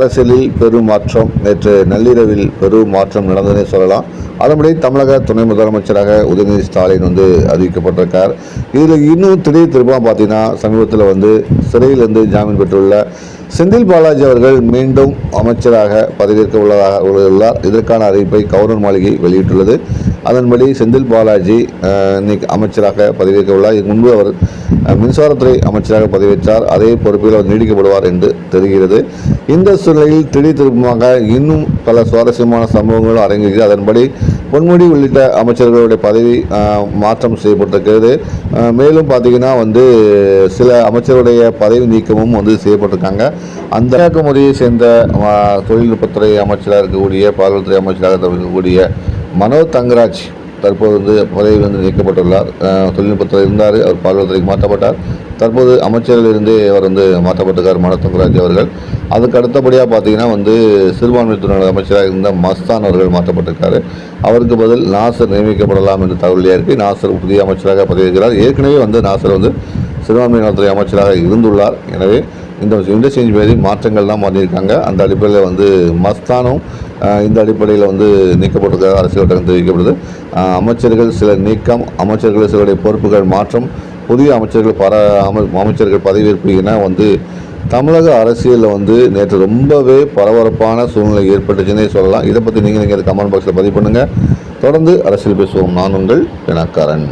அரசியலில் பெரும் மாற்றம் நேற்று நள்ளிரவில் பெரும் மாற்றம் நடந்ததே சொல்லலாம். அதன்படி தமிழக துணை முதலமைச்சராக உதயநிதி ஸ்டாலின் வந்து அறிவிக்கப்பட்டிருக்கார். இதில் இன்னும் திடீர் திருப்பமாக பார்த்தீங்கன்னா சமீபத்தில் வந்து சிறையிலிருந்து ஜாமீன் பெற்றுள்ள செந்தில் பாலாஜி அவர்கள் மீண்டும் அமைச்சராக பதவியேற்க உள்ளதாக உள்ளார் இதற்கான அறிவிப்பை கவர்னர் மாளிகை வெளியிட்டுள்ளது. அதன்படி செந்தில் பாலாஜி இன்னைக்கு அமைச்சராக பதவியேற்க உள்ளார். இதுக்கு முன்பு அவர் மின்சாரத்துறை அமைச்சராக பதவியேற்றார். அதே பொறுப்பில் அவர் நீடிக்கப்படுவார் என்று தெரிகிறது. இந்த சூழ்நிலையில் திடீர் திருப்பமாக இன்னும் பல சுவாரஸ்யமான சம்பவங்களும் அரங்கேறுகிறது. அதன்படி பொன்முடி உள்ளிட்ட அமைச்சர்களுடைய பதவி மாற்றம் செய்யப்பட்டிருக்கிறது. மேலும் பார்த்தீங்கன்னா வந்து சில அமைச்சருடைய பதவி நீக்கமும் வந்து செய்யப்பட்டிருக்காங்க. அந்த கன்னியாகுமரியை சேர்ந்த தொழில்நுட்பத்துறை அமைச்சராக இருக்கக்கூடிய பால்வளத்துறை அமைச்சராக இருக்கக்கூடிய மனோ தங்கராஜ் தற்போது வந்து பதவியிலிருந்து நீக்கப்பட்டுள்ளார் தொழில்நுட்பத்தில் இருந்தார் அவர் பால்வளத்துறைக்கு மாற்றப்பட்டார். தற்போது அமைச்சரிலிருந்தே அவர் வந்து மாற்றப்பட்டிருக்கார் மனோ தங்கராஜ் அவர்கள். அதுக்கு அடுத்தபடியாக பார்த்தீங்கன்னா வந்து சிறுபான்மைத்துறை அமைச்சராக இருந்த மஸ்தான் அவர்கள் மாற்றப்பட்டிருக்காரு. அவருக்கு பதில் நாசர் நியமிக்கப்படலாம் என்று தகவலியாக இருக்கு. நாசர் புதிய அமைச்சராக பதவியிருக்கிறார் ஏற்கனவே வந்து நாசர் வந்து சிறுபான்மை நலத்துறை அமைச்சராக இருந்துள்ளார். எனவே இந்த இன்டர்சேஞ்ச் பேரி மாற்றங்கள்லாம் பண்ணியிருக்காங்க. அந்த அடிப்படையில் வந்து மஸ்தானும் இந்த அடிப்படையில் வந்து நீக்கப்பட்டிருக்க அரசியல் வட்டம் தெரிவிக்கப்படுது. அமைச்சர்கள் சில நீக்கம் அமைச்சர்கள் சிலருடைய பொறுப்புகள் மாற்றம் புதிய அமைச்சர்கள் பர அமைச்சர்கள் பதவியேற்பு என வந்து தமிழக அரசியலில் வந்து நேற்று ரொம்பவே பரபரப்பான சூழ்நிலை ஏற்பட்டுச்சுன்னே சொல்லலாம். இதை பற்றி நீங்கள் நீங்கள் கமெண்ட் பாக்ஸில் பதிவு பண்ணுங்கள் தொடர்ந்து அரசியல் பேசுவோம். நான் உங்கள் பிணக்காரன்